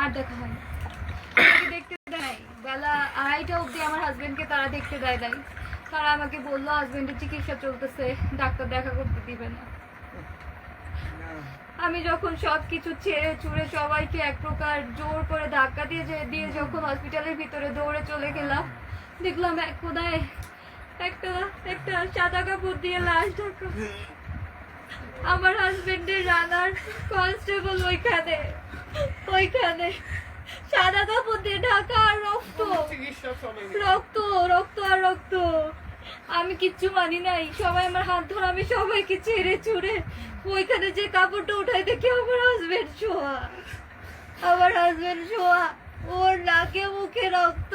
আর দেখা হয় দেখতে দেয়। বেলা আড়াইটা অবধি আমার হাজবেন্ডকে তারা দেখতে দেয় নাই। তারা আমাকে বলল হাজবেন্ডের চিকিৎসা চলতেছে ডাক্তার দেখা করতে দিবে না। আমি যখন সব কিছু ছেড়ে ছুড়ে সবাইকে এক প্রকার জোর করে ধাক্কা দিয়ে দিয়ে যখন হসপিটালের ভিতরে দৌড়ে চলে গেলাম দেখলাম এক কোনায় একটা একটা সাদা কাপড় দিয়ে লাশ ঢাকা আমার হাজবেন্ডের রানার কনস্টেবল ওইখানে। ওইখানে। সাদা কাপড় দিয়ে ঢাকা আর রক্ত। রক্ত রক্ত আর রক্ত। আমি কিচ্ছু মানি নাই। সবাই আমার হাত ধরে, আমি সবাইকে ছেড়ে ছুড়ে ওইখানে যে কাপড়টা উঠাই দেখি আমার হাজবেন্ড শোয়া। আমার হাজবেন্ড শোয়া। ওর নাকে, মুখে রক্ত।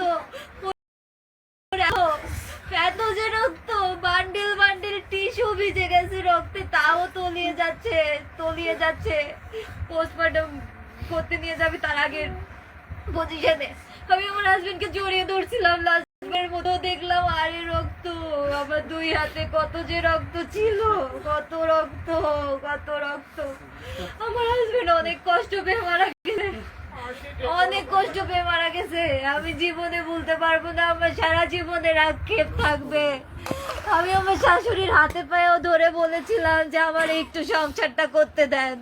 এত- যে রক্ত। বান্ডিল বান্ডিল টিস্যু ভিজে গেছে রক্তে, তাও তলিয়ে যাচ্ছে তলিয়ে যাচ্ছে। পোস্টমর্টম করতে নিয়ে যাবে তার আগের পজিশনে আমি আমার হাজবেন্ডকে জড়িয়ে ধরছিলাম লাস্টের মতো দেখলাম, আরে রক্ত, আমার দুই হাতে কত যে রক্ত ছিল, কত রক্ত কত রক্ত। আমার হাজবেন্ড অনেক কষ্ট পেয়ে মারা গেছে। অনেক কষ্ট পেয়ে মারা গেছে। আমি জীবনে বলতে পারব না, আমার সারা জীবনের আক্ষেপ থাকবে। আমি আমার শাশুড়ির হাতে পায়েও ধরে বলেছিলাম যে, আমার একটু সংসারটা করতে দেন।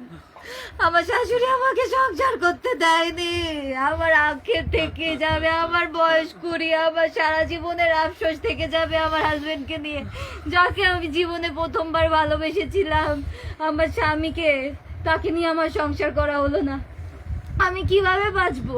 আমার শাশুড়ি আমাকে সংসার করতে দেয়নি। আমার আক্ষেপ থেকে যাবে, আমার বয়স কুড়ি, আমার সারা জীবনের আফসোস থেকে যাবে আমার হাজবেন্ডকে নিয়ে। যাকে আমি জীবনে প্রথমবার ভালোবেসেছিলাম, আমার স্বামীকে, তাকে নিয়ে আমার সংসার করা হলো না। আমি কীভাবে বাঁচবো?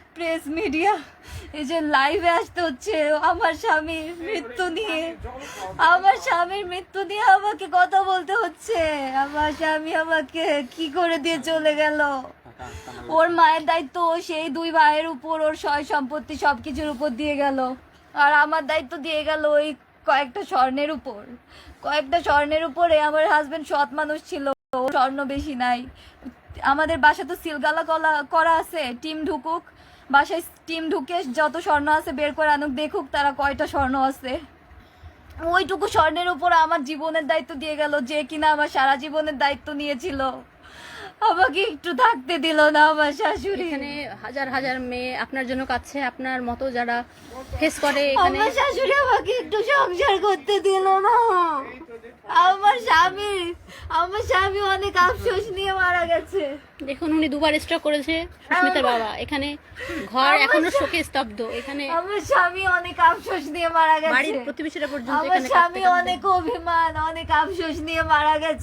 প্রেস মিডিয়া, এই যে লাইভে আসতে হচ্ছে, আমার স্বামীর মৃত্যু নিয়ে। আমার স্বামীর মৃত্যু নিয়ে আমাকে কথা বলতে হচ্ছে। আমার স্বামী আমাকে কি করে দিয়ে চলে গেল? ওর মায়ের দায়িত্ব সেই দুই ভাইয়ের উপর, ওর সয় সম্পত্তি সবকিছুর উপর দিয়ে গেল। আর আমার দায়িত্ব দিয়ে গেল ওই কয়েকটা স্বর্ণের উপর। কয়েকটা স্বর্ণের উপরে আমার হাজবেন্ড সৎ মানুষ ছিল স্বর্ণ বেশি নাই। আমাদের বাসা তো সিলগালা কলা, করা আছে, টিম ঢুকুক। বাসায় স্টিম ঢুকে যত স্বর্ণ আছে বের করে আনুক, দেখুক তারা কয়টা স্বর্ণ আছে। ওইটুকু স্বর্ণের উপর আমার জীবনের দায়িত্ব দিয়ে গেল, যে কিনা আমার সারা জীবনের দায়িত্ব নিয়েছিল। আমাকে একটু থাকতে দিল না আমার শাশুড়ি। এখানে হাজার হাজার মেয়ে আপনার জন্য কাছে আপনার মতো যারা ফেস করে এখানে। আমার শাশুড়ি আমাকে একটু সংসার করতে দিল না। আমার স্বামী আমার স্বামী অনেক আফসোস নিয়ে মারা গেছে। দেখুন উনি দুবার স্ট্রোক করেছে সুস্মিতার বাবা। এখানে ঘর এখনও শোকে স্তব্ধ। এখানে আমার স্বামী অনেক আফসোস নিয়ে মারা গেছে। বাড়ির প্রতিবেশীরা পর্যন্ত আমার স্বামী অনেক অভিমান অনেক আফসোস নিয়ে মারা গেছে।